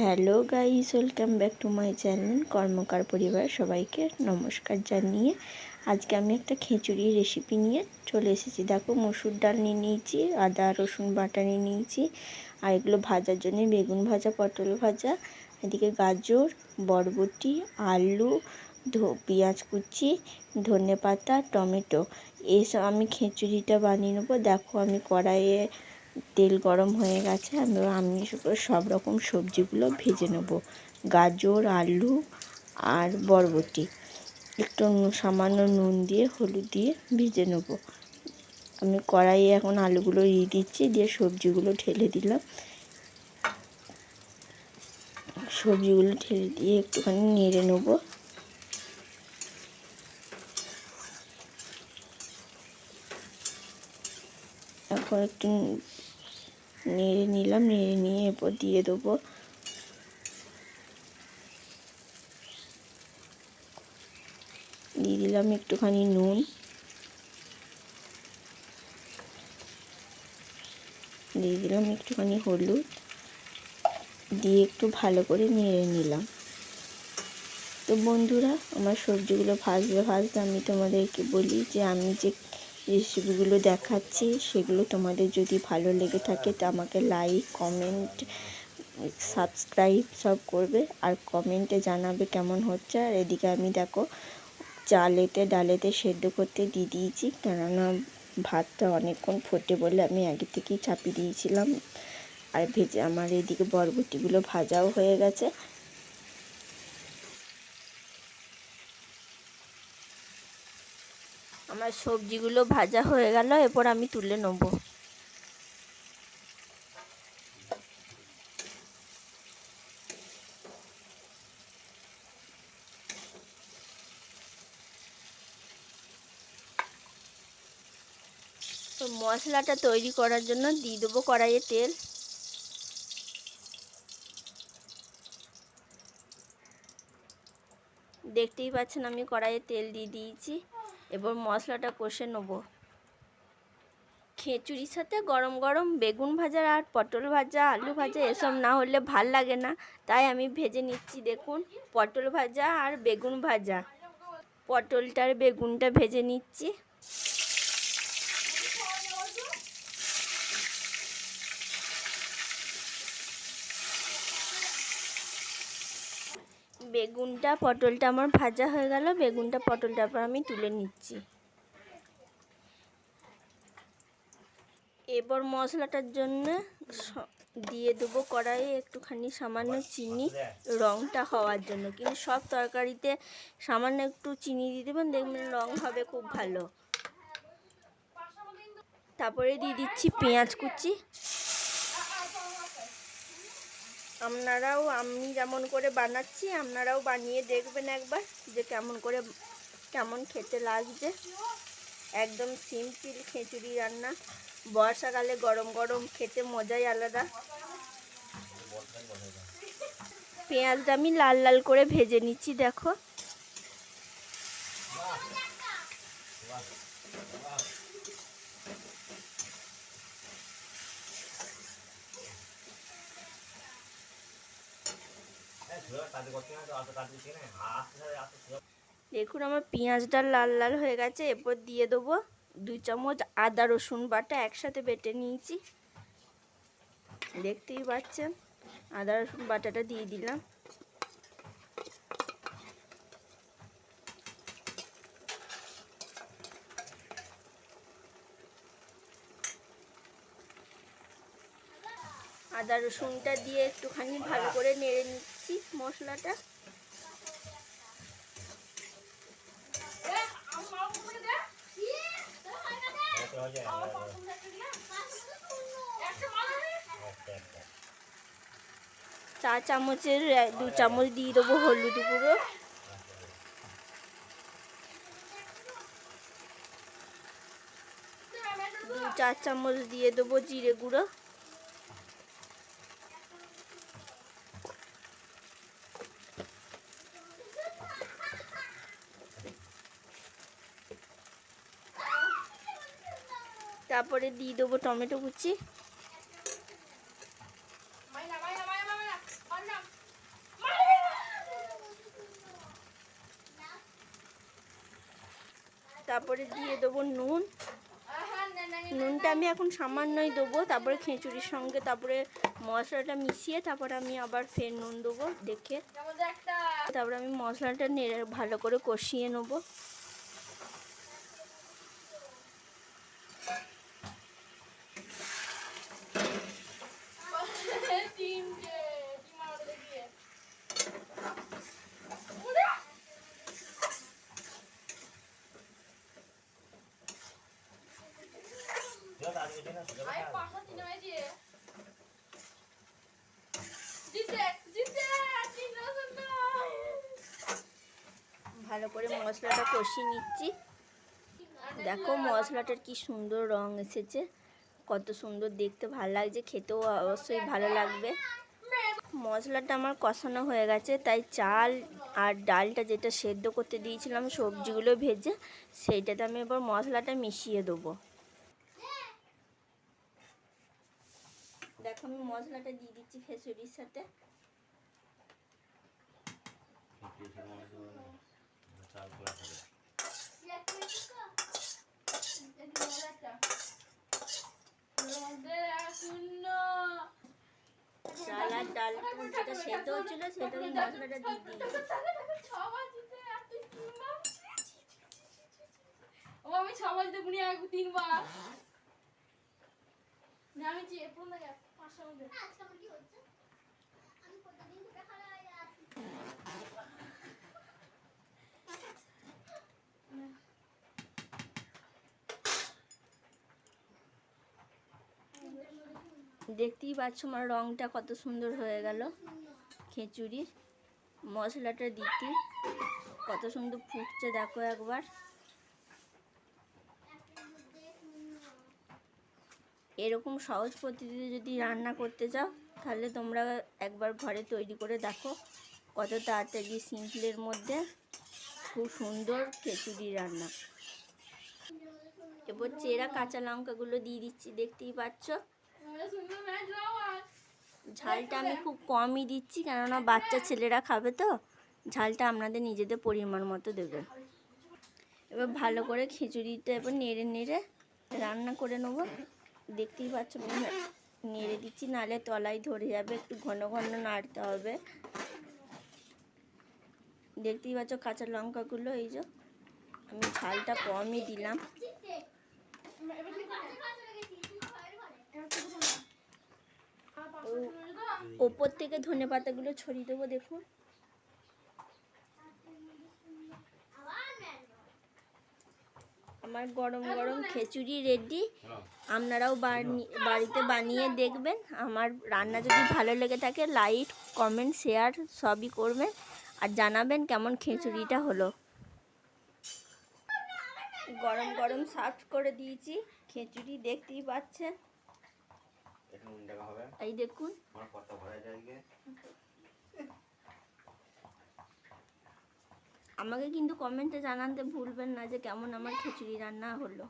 Hello guys, welcome back to my channel Karmakar পরিবার। সবাইকে নমস্কার জানিয়ে আজকে আমি একটা খিচুড়ি রেসিপি নিয়ে চলে এসেছি। দেখো মসুর ডাল নিয়ে নিয়েছি, আদা, রসুন বাটা নিয়ে নিয়েছি, আর এগুলো ভাজার জন্য বেগুন ভাজা, পটল ভাজা, এদিকে গাজর, বরবটি, আলু পেঁয়াজ কুচি ধনে পাতা টমেটো। এসব আমি খিচুড়িটা বানিয়ে নেব। দেখো আমি কড়াইয়ে তেল গরম হয়ে গেছে আমি আমি সব রকম সবজিগুলো ভেজে নেব। গাজর, আলু আর বরবটি। একটু সামান্য নুন দিয়ে, হলুদ দিয়ে ভেজে নেব। আমি কড়াইয়ে এখন আলুগুলো দিয়ে দিচ্ছি, দিয়ে সবজিগুলো ঢেলে দিলাম। সবজিগুলো ঢেলে দিয়ে একটুখানি নেড়ে নেব। এখন একটু নেড়ে নিলাম, নেড়ে নিয়ে এরপর দিয়ে দেবো। দিয়ে দিলাম একটুখানি নুন। দিয়ে দিলাম একটুখানি হলুদ। দিয়ে একটু ভালো করে নেড়ে নিলাম। তো বন্ধুরা, আমার সবজিগুলো ভাজতে ভাজতে আমি তোমাদেরকে বলি যে আমি যে রেসিপিগুলো দেখাচ্ছি, সেগুলো তোমাদের যদি ভালো লেগে থাকে তো আমাকে লাইক, কমেন্ট, সাবস্ক্রাইব সব করবে আর কমেন্টে জানাবে কেমন হচ্ছে। আর এদিকে আমি দেখো চালেতে ডালেতে সেদ্ধ করতে দিয়ে দিয়েছি, কেননা ভাতটা অনেকক্ষণ ফোটে বলে আমি আগে থেকেই চাপিয়ে দিয়েছিলাম। আর ভেজে আমার এদিকে বরবটিগুলো ভাজাও হয়ে গেছে। আমার সবজিগুলো ভাজা হয়ে গেল, এরপর আমি তুলে নেব। তো মশলাটা তৈরি করার জন্য দিয়ে দেবো কড়াইয়ে তেল। দেখতেই পাচ্ছেন আমি কড়াইয়ে তেল দিয়ে দিয়েছি। এবার মশলাটা কষে নেব। খিচুড়ির সাথে গরম গরম বেগুন ভাজা আর পটল ভাজা, আলু ভাজা এসব না হলে ভালো লাগে না। তাই আমি ভেজে নিচ্ছি দেখুন, পটল ভাজা আর বেগুন ভাজা। পটলটার বেগুনটা ভেজে নিচ্ছি। বেগুনটা, পটলটা আমার ভাজা হয়ে গেল। বেগুনটা পটলটার পর আমি তুলে নিচ্ছি। এবার মশলাটার জন্য দিয়ে দেবো কড়াইয়ে একটুখানি সামান্য চিনি। রঙটা হওয়ার জন্য। কিন্তু সব তরকারিতে সামান্য একটু চিনি দিয়ে দেবেন, দেখবেন রঙ হবে খুব ভালো। তারপরে দিয়ে দিচ্ছি পেঁয়াজ কুচি। আপনারাও, আমি যেমন করে বানাচ্ছি, আপনারাও বানিয়ে দেখবেন একবার যে কেমন করে, কেমন খেতে লাগছে। একদম সিম্পল খিচুড়ি রান্না। বর্ষাকালে গরম গরম খেতে মজাই আলাদা। পেঁয়াজটা আমি লাল লাল করে ভেজে নিচ্ছি, দেখো। দেখুন, আমার পেঁয়াজটা লাল লাল হয়ে গেছে। এরপর দিয়ে দেবো দু চামচ আদা রসুন বাটা একসাথে বেটে নিয়েছি। দেখতেই পাচ্ছেন, আদা রসুন বাটাটা দিয়ে দিলাম। আদা রসুনটা দিয়ে একটুখানি ভালো করে নেড়ে নিচ্ছি মশলাটা। চা চামচের, দু চামচ দিয়ে দেবো হলুদ গুঁড়ো। দু চার চামচ দিয়ে দেবো জিরে গুঁড়ো। তারপরে দিয়ে দেবো টমেটো কুচি। তারপরে দিয়ে দেবো নুন। নুনটা আমি এখন সামান্যই দেবো তারপরে খিচুড়ির সঙ্গে তারপরে মশলাটা মিশিয়ে তারপরে আমি আবার ফের নুন দেবো দেখে। তারপরে আমি মশলাটা নেড়ে ভালো করে কষিয়ে নেব। ভালো করে মশলাটা কষিয়ে নিচ্ছি। দেখো মশলাটার কি সুন্দর রং এসেছে। কত সুন্দর দেখতে ভালো লাগছে, খেতেও অবশ্যই ভালো লাগবে। মশলাটা আমার কষানো হয়ে গেছে, তাই চাল আর ডালটা যেটা সেদ্ধ করতে দিয়েছিলাম সবজিগুলো ভেজে, সেইটাতে আমি এবার মশলাটা মিশিয়ে দেবো। দেখো আমি মশলাটা দিয়ে দিচ্ছি খেচুড়ির সাথে। সেটা আমি মশলাটা ও আমি ছ মাস এক তিনবার। না, আমি দেখতেই পাচ্ছ আমার রংটা কত সুন্দর হয়ে গেল। খিচুড়ির মশলাটা দিতে কত সুন্দর ফুটছে, দেখো একবার। এরকম সহজ পদ্ধতিতে যদি রান্না করতে চাও তাহলে তোমরা একবার ঘরে তৈরি করে দেখো কত তাড়াতাড়ি সিম্পলের মধ্যে খুব সুন্দর খিচুড়ি রান্না। এবার চেরা কাঁচা লঙ্কাগুলো দিয়ে দিচ্ছি, দেখতেই পাচ্ছ? ঝালটা আমি খুব কমই দিচ্ছি, কেননা বাচ্চা ছেলেরা খাবে তো, ঝালটা আপনাদের নিজেদের পরিমাণ মতো দেবেন এবার ভালো করে খিচুড়িটা এবার নেড়ে নেড়ে রান্না করে নেব। দেখতেই পাচ্ছ নেড়ে দিচ্ছি, নালে তলায় ধরে যাবে, একটু ঘন ঘন নাড়তে হবে। দেখতেই পাচ্ছ কাঁচা লঙ্কাগুলো, এই যে। আমি ঝালটা কমই দিলাম। ওপর থেকে ধনে পাতাগুলো ছড়িয়ে দেবো, দেখুন। আমার গরম গরম খিচুড়ি রেডি আপনারাও বাড়িতে বানিয়ে দেখবেন। আমার রান্না যদি ভালো লেগে থাকে লাইক কমেন্ট শেয়ার সবই করবেন। আর জানাবেন কেমন খিচুড়িটা হলো। গরম গরম সার্ভ করে দিয়েছি। খিচুড়ি দেখতেই পাচ্ছেন। এই দেখুন আমার কত ভরা যায় গিয়ে আমাকে কিন্তু কমেন্টে জানাতে ভুলবেন না যে কেমন আমার খিচুড়ি রান্না হলো।